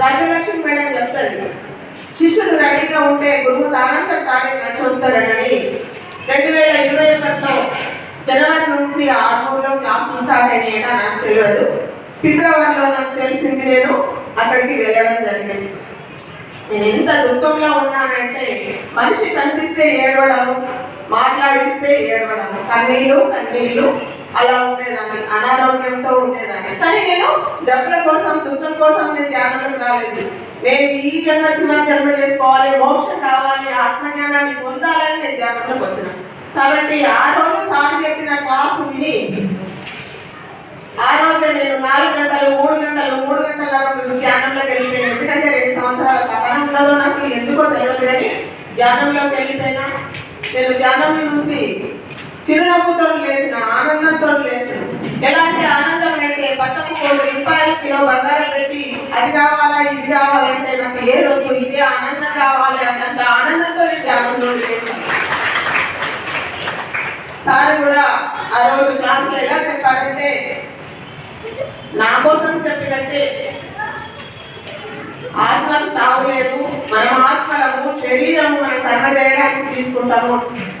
Rajalakshmi madam చెప్తుంది శిష్యుడు రెడీగా ఉంటే గురువు తానంతా తానే నడిచొస్తాడని రెండు వేల ఇరవై ఒకటిలో జనవరి నుంచి ఆర్మూర్లో క్లాసులు స్టార్ట్ అయినాయట నాకు తెలియదు. ఫిబ్రవరిలో నాకు తెలిసింది నేను అక్కడికి వెళ్ళడం జరిగింది. నేను ఎంత దుఃఖంలో ఉన్నానంటే మనిషి కనిపిస్తే ఏడవడము మాట్లాడిస్తే ఏడవడము. కన్నీళ్ళు కన్నీళ్ళు అలా ఉండేదాన్ని అనారోగ్యంతో ఉండేదాన్ని. కానీ నేను జబ్బుల కోసం దుఃఖం కోసం నేను ధ్యానంలోకి రాలేదు. నేను ఈ జన్మ చిన్న జన్మ చేసుకోవాలి మోక్షం కావాలి ఆత్మజ్ఞానాన్ని పొందాలని నేను ధ్యానంలోకి వచ్చిన. కాబట్టి ఆ రోజు సార్ చెప్పిన క్లాస్ విని ఆ రోజే నేను నాలుగు గంటలు మూడు గంటలు మూడు గంటల ధ్యానంలోకి వెళ్ళిపోయాను. ఎందుకంటే రెండు సంవత్సరాల తపన ఉండదో నాకు ఎందుకో తెలియదు కానీ ధ్యానంలోకి వెళ్ళిపోయినా నేను ధ్యానం నుంచి చిరునవ్వుతో లేచిన ఆనందంతో లేచిన. ఎలాంటి ఆనందం అంటే పక్కకు కోటి రూపాయలు కిలో బంగారం పెట్టి అది కావాలా ఇది కావాలంటే నాకు ఏదొద్దు ఇది ఆనందం కావాలి అన్నంత ఆనందంతో నేను ధ్యానంలో లేచాను. సార్ కూడా ఆ రోజు క్లాసులో ఎలా చెప్పారంటే నా కోసం చెప్పినట్టే ఆత్మకు చావు లేదు మనం ఆత్మలము శరీరము మన కర్మ చేయడానికి తీసుకుంటాము.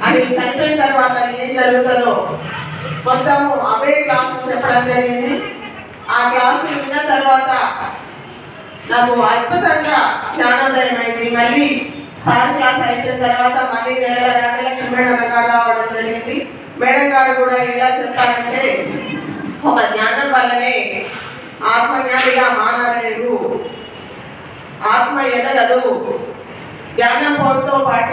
అది చనిపోయిన తర్వాత ఏం జరుగుతుందో మొత్తము అవే క్లాసులు చెప్పడం జరిగింది. ఆ క్లాసులు విన్న తర్వాత నాకు అద్భుతంగా జ్ఞానోదయం అయింది మళ్ళీ సార్ క్లాస్ అయిపోయిన తర్వాత మళ్ళీ నెల రాజలక్ష్మి మేడం రావడం జరిగింది. మేడం గారు కూడా ఎలా చెప్తారంటే ఒక జ్ఞానం వల్లనే ఆత్మజ్ఞానిగా మానలేదు ఆత్మ ఎదగదు జ్ఞానంతో పాటు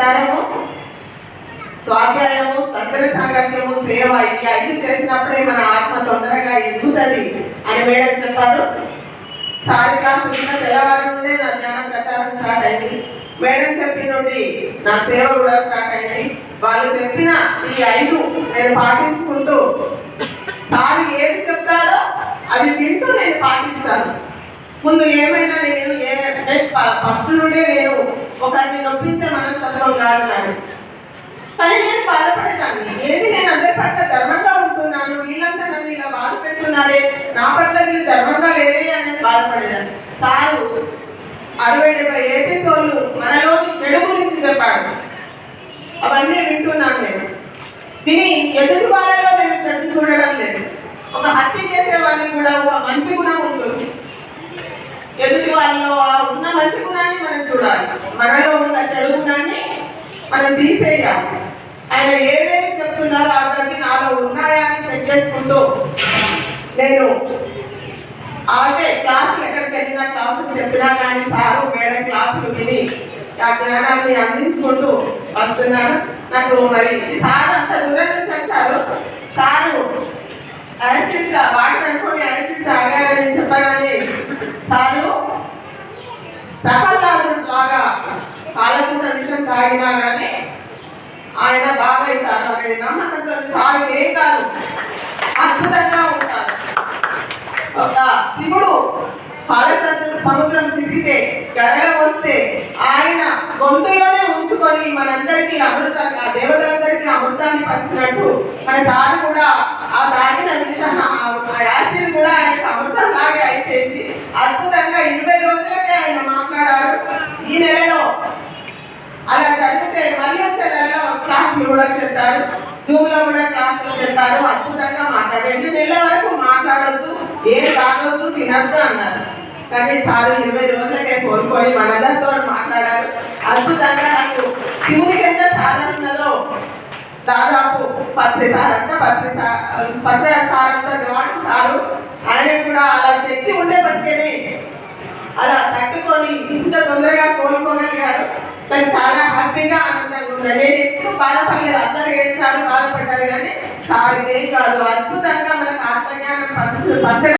ప్రచారము స్వాధ్యాయము సజ్జన సాంగత్యము సేవ ఇవి ఐదు చేసినప్పుడే మన ఆత్మ తొందరగా ఎదుగుతుంది అని మేడం చెప్పారు. సారి క్లాస్ ఉన్న తెల్లవారి నుండే నా జ్ఞాన ప్రచారం స్టార్ట్ అయింది. మేడం చెప్పి నుండి నా సేవ కూడా స్టార్ట్ అయింది. వాళ్ళు చెప్పిన ఈ ఐదు నేను పాటించుకుంటూ సార్ ఏది చెప్తారో అది వింటూ నేను పాటిస్తాను. ముందు ఏమైనా నేను ఏ ఫస్ట్ నుండే నేను ఒకరిని నొప్పించే మనస్తత్వం కాదు నాది కానీ నేను బాధపడేదాన్ని. ఏది నేను అందరి పట్ల ధర్మంగా ఉంటున్నాను? వీళ్ళంతా నన్ను ఇలా బాధ పెడుతున్నారే? నా పట్ల వీళ్ళు ధర్మంగా లేదే అని బాధపడేదాన్ని. సారు అరవై డెబ్బై ఎపిసోడ్లు మనలోని చెడు గురించి చెప్పాడు. అవన్నీ వింటున్నాను నేను. విని ఎదుటి వాళ్ళలో నేను చెడు చూడడం లేదు? ఒక హత్య చేసే వాళ్ళకి కూడా ఒక మంచి గుణం ఉంటుంది. ఎదుటి వాళ్ళలో ఆ ఉన్న మంచి చూడాలి. మనలో ఉన్న చెడు గుణాన్ని మనం తీసేయాలి. ఆయన ఏవేవి చెప్తున్నారో అవన్నీ నాలో ఉన్నాయా అని చెక్ చేసుకుంటూ నేను అలాగే క్లాసులు ఎక్కడికి వెళ్ళినా క్లాసులు చెప్పినా కానీ సారు మేడం క్లాసులు విని ఆ జ్ఞానాన్ని అందించుకుంటూ వస్తున్నారు. నాకు మరి సార్ అంత దూరం నుంచి వచ్చారు. సారు యాసిడ్ వాడటం తాగినా కానీ ఆయన బాగా అవుతారు అనే నమ్మకంతో సారు ఏం కాదు అద్భుతంగా ఉంటారు. ఒక శివుడు పాలసముద్రం సముద్రం చిరిగితే గరగ వస్తే ఆయన గొంతులోనే ఉంచుకొని మనందరికీ అమృతాన్ని ఆ దేవతలందరికీ అమృతాన్ని పంచినట్టు మన సారు కూడా ఆ తాగిన విష ఆ యాసిడ్ కూడా ఆయనకు అమృతం లాగే అయిపోయింది అద్భుతంగా ఇరవై రోజులకే ఆయన మాట్లాడారు ఈ నెలలో అలా జరిగితే మళ్ళీ వచ్చే నెలలో క్లాసులు కూడా చెప్పారు. జూమ్లో కూడా క్లాసులు చెప్పారు. అద్భుతంగా మాట్లాడారు. రెండు నెలల వరకు మాట్లాడొద్దు ఏం తాగొద్దు తినద్దు అన్నారు. కానీ సార్ ఇరవై రోజులకే కోల్పోయి మనందరితో మాట్లాడారు. అద్భుతంగా నాకు శివునికి ఎంత సాధన ఉన్నదో దాదాపు పత్రి సార్ అంతా పత్రి సార్ పత్ర సార్ అంతా గాడు సారు. ఆయన కూడా అలా శక్తి ఉండేప్పటికీ అలా తట్టుకొని ఇంత తొందరగా కోలుకోగలిగారు నాకు చాలా హ్యాపీగా ఆనందంగా ఉంది నేను ఎప్పుడు బాధపడలేదు. అందరూ ఏడ్చారు బాధపడ్డారు కానీ సార్ ఏం కాదు. అద్భుతంగా మనకు ఆత్మజ్ఞానం పంచ పంచడం